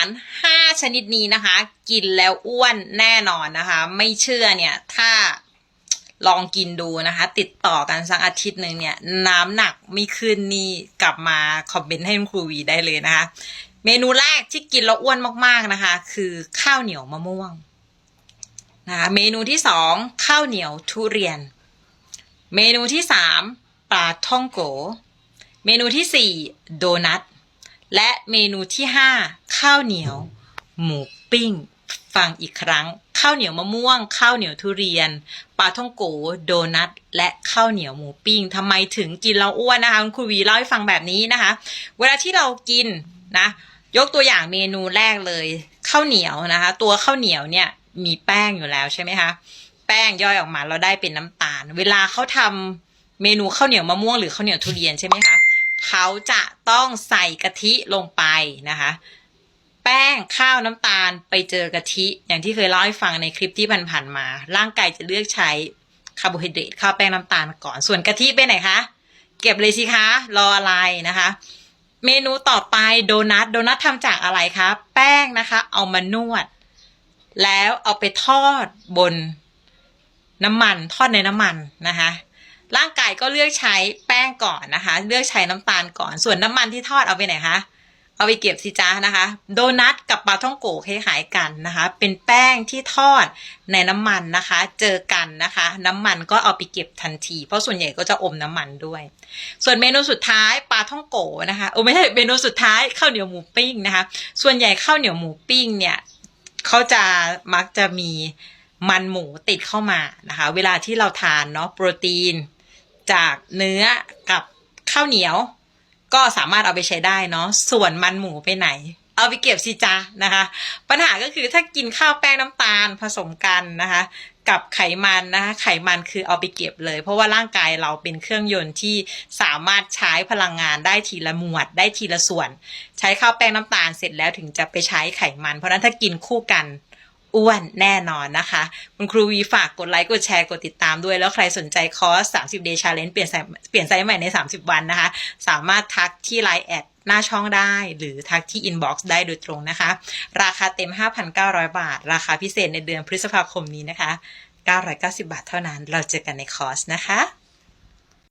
าร 5 ชนิดนี้นะคะ กินแล้วอ้วนแน่นอนนะคะ ไม่เชื่อเนี่ยถ้าลองกินดูนะคะ ติดต่อกันสักอาทิตย์หนึ่งเนี่ย น้ำหนักไม่ขึ้นนี่กลับมาคอมเมนต์ให้คุณครูวีได้เลยนะคะ เมนูแรกที่กินแล้วอ้วนมากๆนะคะ คือข้าวเหนียวมะม่วงนะคะเมนูที่สองข้าวเหนียวทุเรียน เมนูที่สามปลาท่องโก เมนูที่สี่โดนัท และเมนูที่ห้าข้าวเหนียว หมูปิ้ง ฟังอีกครั้ง ข้าวเหนียวมะม่วง ข้าวเหนียวทุเรียนปลาท่องโกโดนัทและข้าวเหนียวหมูปิ้งทำไมถึงกินแล้วอ้วนนะคะคุณครูวีเล่าให้ฟังแบบนี้นะคะ เวลาที่เรากินนะ ยกตัวอย่างเมนูแรกเลย ข้าวเหนียวนะคะ ตัวข้าวเหนียวเนี่ยมีแป้งอยู่แล้วใช่ไหมคะแป้งย่อยออกมาเราได้เป็นน้ำตาล เวลาเขาทำเมนูข้าวเหนียวมะม่วงหรือข้าวเหนียวทุเรียนใช่ไหมคะ เขาจะต้องใส่กะทิลงไปนะคะ แป้งข้าวน้ำตาลไปเจอกะทิ อย่างที่เคยเล่าให้ฟังในคลิปที่ผ่านๆมา ร่างกายจะเลือกใช้คาร์โบไฮเดรตข้าวแป้งน้ำตาลก่อนส่วนกะทิไปไหนคะ เก็บเลยสิคะ รออะไรนะคะ เมนูต่อไปโดนัทโดนัททำจากอะไรคะ แป้งนะคะ เอามานวด แล้วเอาไปทอดบนน้ำมันทอดในน้ำมันนะคะร่างกายก็เลือกใช้แป งก่อนนะคะ เลือกใช้น้ำตาลก่อน ส่วนน้ำมันที่ทอดเอาไปไหนคะ เอาไปเก็บสิจ้านะคะ โดนัทกับปลาท่องโกคล้ายๆกันนะคะ เป็นแป้งที่ทอดในน้ำมันนะคะ เจอกันนะคะ น้ำมันก็เอาไปเก็บทันที เพราะส่วนใหญ่ก็จะอมน้ำมันด้วย ส่วนเมนูสุดท้ายปลาท่องโกนะคะโอ้ไม่ใช่เมนูสุดท้ายข้าวเหนียวหมูปิ้งนะคะ ส่วนใหญ่ข้าวเหนียวหมูปิ้งเนี่ยเขาจะมักจะมีมันหมูติดเข้ามานะคะ เวลาที่เราทานเนาะโปรตีนจากเนื้อ ข้าวเหนียว ก็สามารถเอาไปใช้ได้เนาะส่วนมันหมูไปไหน เอาไปเก็บสิจ้านะคะ ปัญหาก็คือถ้ากินข้าวแป้งน้ำตาลผสมกันนะคะ กับไขมันนะคะไขมันคือเอาไปเก็บเลย เพราะว่าร่างกายเราเป็นเครื่องยนต์ที่สามารถใช้พลังงานได้ทีละหมวดได้ทีละส่วน ใช้ข้าวแป้งน้ำตาลเสร็จแล้วถึงจะไปใช้ไขมัน เพราะฉะนั้นถ้ากินคู่กัน อ้วนแน่นอนนะคะ คุณครูวีฝากกดไลค์กดแชร์กดติดตามด้วย แล้วใครสนใจคอร์ส 30 day challenge เปลี่ยนไซส์เปลี่ยนไซส์ใหม่ใน 30 วันนะคะ สามารถทักที่ไลน์แอดหน้าช่องได้ หรือทักที่อินบ็อกซ์ได้โดยตรงนะคะ ราคาเต็ม 5,900 บาท ราคาพิเศษในเดือนพฤษภาคมนี้นะคะ 990 บาทเท่านั้น เราเจอกันในคอร์สนะคะ